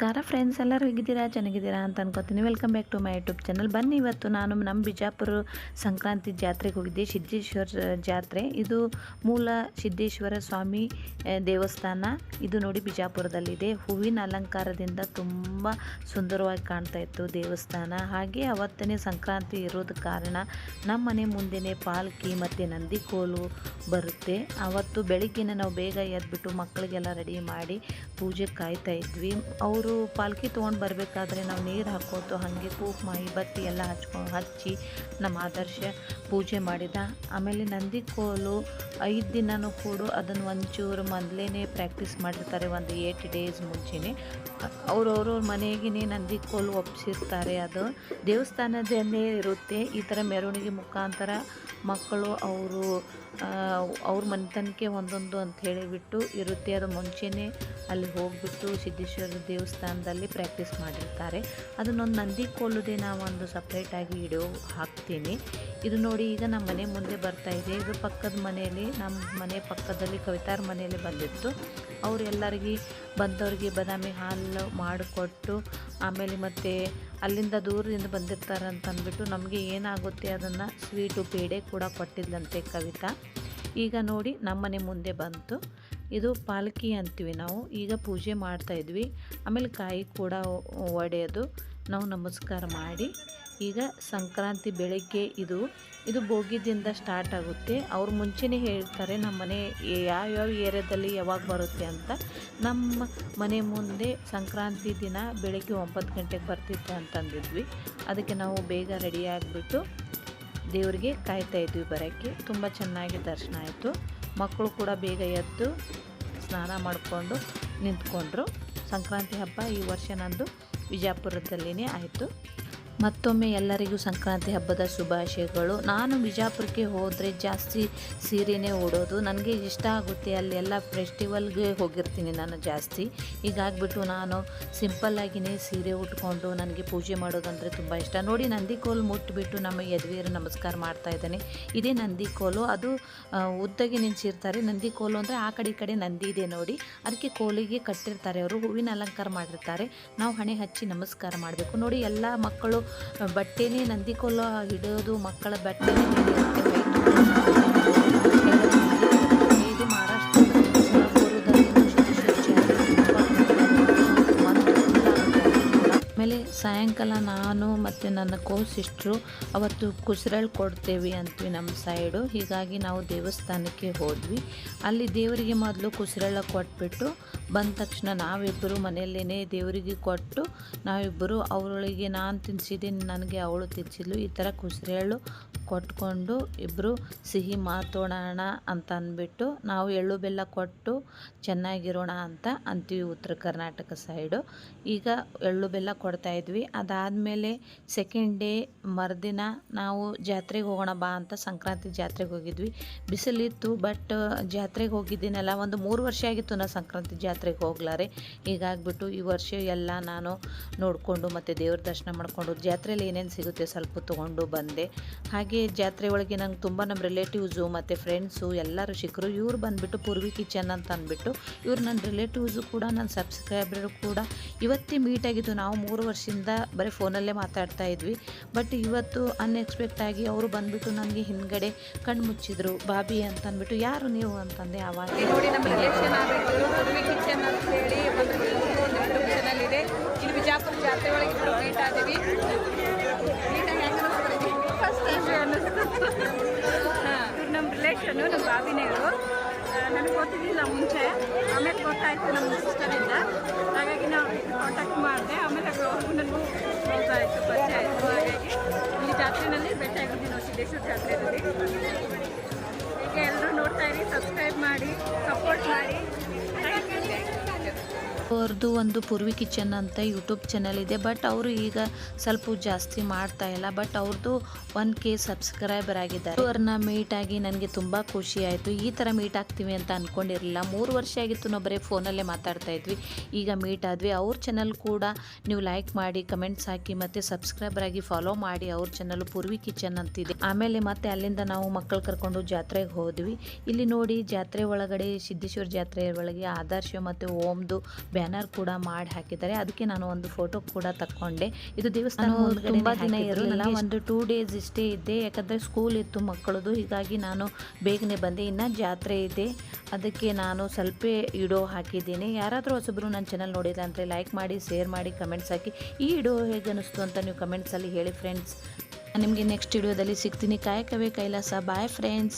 ಕಾರ ಫ್ರೆಂಡ್ಸ್ ಎಲ್ಲರೂ ಹೇಗಿದ್ದೀರಾ? ಚೆನ್ನಾಗಿದ್ದೀರಾ ಅಂತ ಅನ್ಕೋತೀನಿ. Welcome back to my YouTube channel ಬನ್ನಿ ಇವತ್ತು ನಾನು ನಮ್ಮ ಬಿಜಾಪುರ ಸಂಕ್ರಾಂತಿ ಜಾತ್ರೆಗೆ ಹೋಗಿದ್ದೆ, ಸಿದ್ದೇಶ್ವರ ಜಾತ್ರೆ. ಇದು ಮೂಲ ಸಿದ್ದೇಶ್ವರ ಸ್ವಾಮಿ ದೇವಸ್ಥಾನ. ಇದು ನೋಡಿ ಬಿಜಾಪುರದಲ್ಲಿದೆ. ಹೂವಿನ ಅಲಂಕಾರದಿಂದ ತುಂಬ ಸುಂದರವಾಗಿ ಕಾಣ್ತಾ ಇತ್ತು ದೇವಸ್ಥಾನ. ಹಾಗೆ ಅವತ್ತನೇ ಸಂಕ್ರಾಂತಿ ಇರೋದ ಕಾರಣ ನಮ್ಮ ಮನೆ ಮುಂದೆನೇ ಪಾಲ್ಕಿ ಮತ್ತು ನಂದಿಕೋಲು ಬರುತ್ತೆ. ಅವತ್ತು ಬೆಳಿಗ್ಗೆನೇ ನಾವು ಬೇಗ ಎದ್ಬಿಟ್ಟು ಮಕ್ಕಳಿಗೆಲ್ಲ ರೆಡಿ ಮಾಡಿ ಪೂಜೆ ಕಾಯ್ತಾ ಇದ್ವಿ. ಅವರು ಪಾಲ್ಕಿ ತೊಗೊಂಡು ಬರಬೇಕಾದ್ರೆ ನಾವು ನೀರು ಹಾಕೋದು, ಹಾಗೆ ಮಾಡಿ ಬತ್ತಿ ಎಲ್ಲ ಹಚ್ಕೊಂಡು ಹಚ್ಚಿ ನಮ್ಮ ಆದರ್ಶ ಪೂಜೆ ಮಾಡಿದ. ಆಮೇಲೆ ನಂದಿ ಕೋಲು ಐದು ದಿನವೂ ಕೂಡ ಅದನ್ನು ಒಂಚೂರು ಮೊದಲೇ ಪ್ರಾಕ್ಟೀಸ್ ಮಾಡಿರ್ತಾರೆ, ಒಂದು ಏಟ್ ಡೇಸ್ ಮುಂಚೆನೇ. ಅವ್ರವ್ರವ್ರ ಮನೆಗೇ ನಂದಿ ಕೋಲು ಒಪ್ಪಿಸಿರ್ತಾರೆ ಅದು. ದೇವಸ್ಥಾನದಲ್ಲೇ ಇರುತ್ತೆ. ಈ ಥರ ಮೆರವಣಿಗೆ ಮುಖಾಂತರ ಮಕ್ಕಳು ಅವರು ಅವ್ರ ಮನೆತನಕ್ಕೆ ಒಂದೊಂದು ಅಂತ ಹೇಳಿಬಿಟ್ಟು ಇರುತ್ತೆ. ಅದು ಮುಂಚೆನೇ ಅಲ್ಲಿ ಹೋಗ್ಬಿಟ್ಟು ಸಿದ್ದೇಶ್ವರ ದೇವಸ್ಥಾನದಲ್ಲಿ ಪ್ರಾಕ್ಟೀಸ್ ಮಾಡಿರ್ತಾರೆ. ಅದನ್ನೊಂದು ನಂದಿ ಕೋಲುದೇ ನಾವು ಒಂದು ಸಪ್ರೇಟಾಗಿ ವಿಡಿಯೋ ಹಾಕ್ತೀನಿ. ಇದು ನೋಡಿ ಈಗ ನಮ್ಮ ಮನೆ ಮುಂದೆ ಬರ್ತಾ ಇದೆ. ಇದು ಪಕ್ಕದ ಮನೆಯಲ್ಲಿ ನಮ್ಮ ಮನೆ ಪಕ್ಕದಲ್ಲಿ ಕವಿತಾರ ಮನೆಯಲ್ಲಿ ಬಂದಿತ್ತು ಅವರೆಲ್ಲರಿಗೆ ಬಂದವ್ರಿಗೆ ಬಾದಾಮಿ ಹಾಲು ಮಾಡಿಕೊಟ್ಟು, ಆಮೇಲೆ ಮತ್ತು ಅಲ್ಲಿಂದ ದೂರದಿಂದ ಬಂದಿರ್ತಾರೆ ಅಂತಂದ್ಬಿಟ್ಟು ನಮಗೆ ಏನಾಗುತ್ತೆ ಅದನ್ನು ಸ್ವೀಟು ಪೇಡೆ ಕೂಡ ಕೊಟ್ಟಿದ್ದಂತೆ ಕವಿತಾ. ಈಗ ನೋಡಿ ನಮ್ಮನೆ ಮುಂದೆ ಬಂತು. ಇದು ಪಾಲಕಿ ಅಂತೀವಿ ನಾವು. ಈಗ ಪೂಜೆ ಮಾಡ್ತಾ ಇದ್ವಿ. ಆಮೇಲೆ ಕಾಯಿ ಕೂಡ ಒಡೆಯೋದು ನಾವು ನಮಸ್ಕಾರ ಮಾಡಿ. ಈಗ ಸಂಕ್ರಾಂತಿ ಬೆಳಗ್ಗೆ ಇದು ಇದು ಬೋಗಿದಿಂದ ಸ್ಟಾರ್ಟ್ ಆಗುತ್ತೆ. ಅವ್ರು ಮುಂಚೆನೇ ಹೇಳ್ತಾರೆ, ನಮ್ಮ ಮನೆ ಯಾವ್ಯಾವ ಏರಿಯಾದಲ್ಲಿ ಯಾವಾಗ ಬರುತ್ತೆ ಅಂತ. ನಮ್ಮ ಮನೆ ಮುಂದೆ ಸಂಕ್ರಾಂತಿ ದಿನ ಬೆಳಗ್ಗೆ ಒಂಬತ್ತು ಗಂಟೆಗೆ ಬರ್ತಿತ್ತು ಅಂತಂದಿದ್ವಿ. ಅದಕ್ಕೆ ನಾವು ಬೇಗ ರೆಡಿ ಆಗಿಬಿಟ್ಟು ದೇವರಿಗೆ ಕಾಯ್ತಾ ಇದ್ವಿ ಬರೋಕ್ಕೆ. ತುಂಬ ಚೆನ್ನಾಗಿ ದರ್ಶನ ಆಯಿತು. ಮಕ್ಕಳು ಕೂಡ ಬೇಗ ಎದ್ದು ಸ್ನಾನ ಮಾಡಿಕೊಂಡು ನಿಂತ್ಕೊಂಡ್ರು. ಸಂಕ್ರಾಂತಿ ಹಬ್ಬ ಈ ವರ್ಷ ನಂದು ವಿಜಯಪುರದಲ್ಲಿನೇ ಆಯಿತು. ಮತ್ತೊಮ್ಮೆ ಎಲ್ಲರಿಗೂ ಸಂಕ್ರಾಂತಿ ಹಬ್ಬದ ಶುಭಾಶಯಗಳು. ನಾನು ಬಿಜಾಪುರಕ್ಕೆ ಹೋದರೆ ಜಾಸ್ತಿ ಸೀರೆನೇ ಓಡೋದು ನನಗೆ ಇಷ್ಟ ಆಗುತ್ತೆ ಅಲ್ಲೆಲ್ಲ ಫೆಸ್ಟಿವಲ್ಗೆ ಹೋಗಿರ್ತೀನಿ ನಾನು ಜಾಸ್ತಿ. ಹೀಗಾಗ್ಬಿಟ್ಟು ನಾನು ಸಿಂಪಲ್ಲಾಗಿಯೇ ಸೀರೆ ಉಟ್ಕೊಂಡು ನನಗೆ ಪೂಜೆ ಮಾಡೋದಂದರೆ ತುಂಬ ಇಷ್ಟ. ನೋಡಿ ನಂದಿಕೋಲು ಮುಟ್ಬಿಟ್ಟು ನಮ್ಮ ಯದುವೀರು ನಮಸ್ಕಾರ ಮಾಡ್ತಾ ಇದ್ದಾನೆ. ಇದೇ ನಂದಿಕೋಲು ಅದು ಉದ್ದಗೆ ನಿಂಚಿರ್ತಾರೆ ನಂದಿಕೋಲು ಅಂದರೆ ಆ ಕಡೆ ಈ ಕಡೆ ನಂದಿ ಇದೆ ನೋಡಿ. ಅದಕ್ಕೆ ಕೋಲಿಗೆ ಕಟ್ಟಿರ್ತಾರೆ ಅವರು. ಹೂವಿನ ಅಲಂಕಾರ ಮಾಡಿರ್ತಾರೆ. ನಾವು ಹಣೆ ಹಚ್ಚಿ ನಮಸ್ಕಾರ ಮಾಡಬೇಕು. ನೋಡಿ ಎಲ್ಲ ಮಕ್ಕಳು ಬಟ್ಟೆನೇ ನಂದಿಕೊಲ್ಲ ಹಿಡಿಯೋದು ಮಕ್ಕಳ ಬಟ್ಟೆನೇ. ಸಾಯಂಕಾಲ ನಾನು ಮತ್ತು ನನ್ನ ಕೋ ಸಿಸ್ಟ್ರು ಅವತ್ತು ಕುಸ್ರಳ್ ಕೊಡ್ತೇವೆ ಅಂತೀವಿ ನಮ್ಮ ಸೈಡು ಹೀಗಾಗಿ ನಾವು ದೇವಸ್ಥಾನಕ್ಕೆ ಹೋದ್ವಿ. ಅಲ್ಲಿ ದೇವರಿಗೆ ಮೊದಲು ಕುಸ್ರಳ ಕೊಟ್ಬಿಟ್ಟು ಬಂದ ತಕ್ಷಣ ನಾವಿಬ್ಬರು ಮನೆಯಲ್ಲೇ ದೇವರಿಗೆ ಕೊಟ್ಟು ನಾವಿಬ್ಬರು ಅವಳಿಗೆ ನಾನು ತಿನ್ಸಿದ್ದೀನಿ, ನನಗೆ ಅವಳು ತಿನ್ಸಿದ್ಲು. ಈ ಥರ ಕುಸ್ರೆಳ್ಳು ಕೊಟ್ಕೊಂಡು ಇಬ್ಬರು ಸಿಹಿ ಮಾತೋಡೋಣ ಅಂತ ಅಂದ್ಬಿಟ್ಟು ನಾವು ಎಳ್ಳು ಬೆಲ್ಲ ಕೊಟ್ಟು ಚೆನ್ನಾಗಿರೋಣ ಅಂತ ಅಂತೀವಿ ಉತ್ತರ ಕರ್ನಾಟಕ ಸೈಡು ಈಗ ಎಳ್ಳು ಬೆಲ್ಲ ಕೊಡ್ತಾ ಇದ್ವಿ. ಅದಾದಮೇಲೆ ಸೆಕೆಂಡ್ ಡೇ ಮರುದಿನ ನಾವು ಜಾತ್ರೆಗೆ ಹೋಗೋಣ ಬಾ ಅಂತ ಸಂಕ್ರಾಂತಿ ಜಾತ್ರೆಗೆ ಹೋಗಿದ್ವಿ. ಬಿಸಿಲಿತ್ತು ಬಟ್ ಜಾತ್ರೆಗೆ ಹೋಗಿದ್ದೀನಲ್ಲ, ಒಂದು ಮೂರು ವರ್ಷ ಆಗಿತ್ತು ನಾ ಸಂಕ್ರಾಂತಿ ಜಾತ್ರೆಗೆ ಹೋಗ್ಲಾರೆ. ಹೀಗಾಗ್ಬಿಟ್ಟು ಈ ವರ್ಷ ಎಲ್ಲ ನಾನು ನೋಡಿಕೊಂಡು ಮತ್ತು ದೇವ್ರ ದರ್ಶನ ಮಾಡಿಕೊಂಡು ಜಾತ್ರೆಯಲ್ಲಿ ಏನೇನು ಸಿಗುತ್ತೆ ಸ್ವಲ್ಪ ತೊಗೊಂಡು ಬಂದೆ. ಹಾಗೆ ಜಾತ್ರೆ ಒಳಗೆ ನಂಗೆ ತುಂಬ ನಮ್ಮ ರಿಲೇಟಿವ್ಸು ಮತ್ತು ಫ್ರೆಂಡ್ಸು ಎಲ್ಲರೂ ಸಿಕ್ಕರು ಇವ್ರು ಬಂದುಬಿಟ್ಟು ಪೂರ್ವಿ ಕಿಚನ್ ಅಂತ ಅಂದ್ಬಿಟ್ಟು, ಇವ್ರು ನನ್ನ ರಿಲೇಟಿವ್ಸು ಕೂಡ, ನನ್ನ ಸಬ್ಸ್ಕ್ರೈಬರು ಕೂಡ ಇವತ್ತೇ ಮೀಟ್ ಆಗಿದ್ದು ನಾವು ಮೂರು ವರ್ಷದಿಂದ ಬರೀ ಫೋನಲ್ಲೇ ಮಾತಾಡ್ತಾ ಇದ್ವಿ. ಬಟ್ ಇವತ್ತು ಅನ್ಎಕ್ಸ್ಪೆಕ್ಟ್ ಆಗಿ ಅವರು ಬಂದ್ಬಿಟ್ಟು ನನಗೆ ಹಿಂದ್ಗಡೆ ಕಣ್ಣು ಮುಚ್ಚಿದ್ರು. ಬಾಬಿ ಅಂತ ಅಂದ್ಬಿಟ್ಟು ಯಾರು ನೀವು? ಅಂತಂದೆ ಆವಾಗ ನೋಡಿ ನಮ್ಮ ರಿಲೇಷನ್ ಕಿಚನ್ ಅಂತ ಹೇಳಿ ಒಂದು ಇದೆ. ಇಲ್ಲಿ ಬಿಜಾಪುರ ಜಾತ್ರೆ ಒಳಗೆ ಇಬ್ಬರು ಮೀಟ್ ಆದೀವಿ. ಫಸ್ಟ್ ಟೈಮ್ ಹಾಂ. ನಮ್ಮ ರಿಲೇಷನು ನಮ್ಮ ಬಾಬಿನೇರು ನನಗೆ ಗೊತ್ತಿದ್ದಿಲ್ಲ ಮುಂಚೆ. ಆಮೇಲೆ ಗೊತ್ತಾಯಿತು ನಮ್ಮ ಸಿಸ್ಟರಿಂದ ಜಾತ್ರೆಯಲ್ಲಿ. ಈಗ ಎಲ್ಲರೂ ನೋಡ್ತಾ ಇರಿ ಸಬ್ಸ್ಕ್ರೈಬ್ ಮಾಡಿ ಸಪೋರ್ಟ್ ಮಾಡಿ. ಅವ್ರದ್ದು ಒಂದು ಪೂರ್ವಿ ಕಿಚನ್ ಅಂತ ಯೂಟ್ಯೂಬ್ ಚಾನಲ್ ಇದೆ, ಬಟ್ ಅವರು ಈಗ ಸ್ವಲ್ಪ ಜಾಸ್ತಿ ಮಾಡ್ತಾ ಇಲ್ಲ. ಬಟ್ ಅವ್ರದ್ದು ಒನ್ ಕೆ ಸಬ್ಸ್ಕ್ರೈಬರ್ ಆಗಿದ್ದಾರೆ. ಅವ್ರನ್ನ ಮೀಟ್ ಆಗಿ ನನಗೆ ತುಂಬ ಖುಷಿ ಆಯಿತು. ಈ ಥರ ಮೀಟ್ ಆಗ್ತೀವಿ ಅಂತ ಅಂದ್ಕೊಂಡಿರಲಿಲ್ಲ ಮೂರು ವರ್ಷ ಆಗಿತ್ತು ನಾವು ಬರೀ ಫೋನಲ್ಲೇ ಮಾತಾಡ್ತಾ ಇದ್ವಿ. ಈಗ ಮೀಟ್ ಆದ್ವಿ. ಅವ್ರ ಚಾನಲ್ ಕೂಡ ನೀವು ಲೈಕ್ ಮಾಡಿ, ಕಮೆಂಟ್ಸ್ ಹಾಕಿ, ಮತ್ತು ಸಬ್ಸ್ಕ್ರೈಬರ್ ಆಗಿ ಫಾಲೋ ಮಾಡಿ ಅವ್ರ ಚಾನಲ್ ಪೂರ್ವಿ ಕಿಚನ್ ಅಂತಿದೆ. ಆಮೇಲೆ ಮತ್ತೆ ಅಲ್ಲಿಂದ ನಾವು ಮಕ್ಕಳು ಕರ್ಕೊಂಡು ಜಾತ್ರೆಗೆ ಹೋದ್ವಿ. ಇಲ್ಲಿ ನೋಡಿ ಜಾತ್ರೆ ಒಳಗಡೆ ಸಿದ್ದೇಶ್ವರ ಜಾತ್ರೆ ಒಳಗೆ ಆದರ್ಶ ಮತ್ತು ಓಮ್ದು ಬ್ಯಾನರ್ ಕೂಡ ಮಾಡಿ ಹಾಕಿದ್ದಾರೆ. ಅದಕ್ಕೆ ನಾನು ಒಂದು ಫೋಟೋ ಕೂಡ ತಕ್ಕೊಂಡೆ. ಇದು ದೇವಸ್ಥಾನ ತುಂಬಾ ದಿನ. ಇರಲಿಲ್ಲ. ಒಂದು ಟೂ ಡೇಸ್ ಇಷ್ಟೇ ಇದ್ದೆ ಯಾಕಂದ್ರೆ ಸ್ಕೂಲ್ ಇತ್ತು ಮಕ್ಕಳದು. ಹೀಗಾಗಿ ನಾನು ಬೇಗನೆ ಬಂದೆ. ಇನ್ನ ಜಾತ್ರೆ ಇದೆ. ಅದಕ್ಕೆ ನಾನು ಸ್ವಲ್ಪ ಇಡೋ ಹಾಕಿದ್ದೀನಿ. ಯಾರಾದರೂ ಹೊಸಬ್ರು ನನ್ನ ಚಾನಲ್ ನೋಡಿಲ್ಲ ಅಂದರೆ ಲೈಕ್ ಮಾಡಿ ಶೇರ್ ಮಾಡಿ ಕಮೆಂಟ್ಸ್ ಹಾಕಿ. ಈ ಇಡೋ ಹೇಗೆ ಅನಿಸ್ತು ಅಂತ ನೀವು ಕಮೆಂಟ್ಸಲ್ಲಿ ಹೇಳಿ ಫ್ರೆಂಡ್ಸ್ ನಿಮಗೆ ನೆಕ್ಸ್ಟ್ ವಿಡಿಯೋದಲ್ಲಿ ಸಿಗ್ತೀನಿ. ಕಾಯಕವೇ ಕೈಲಾಸ. Bye friends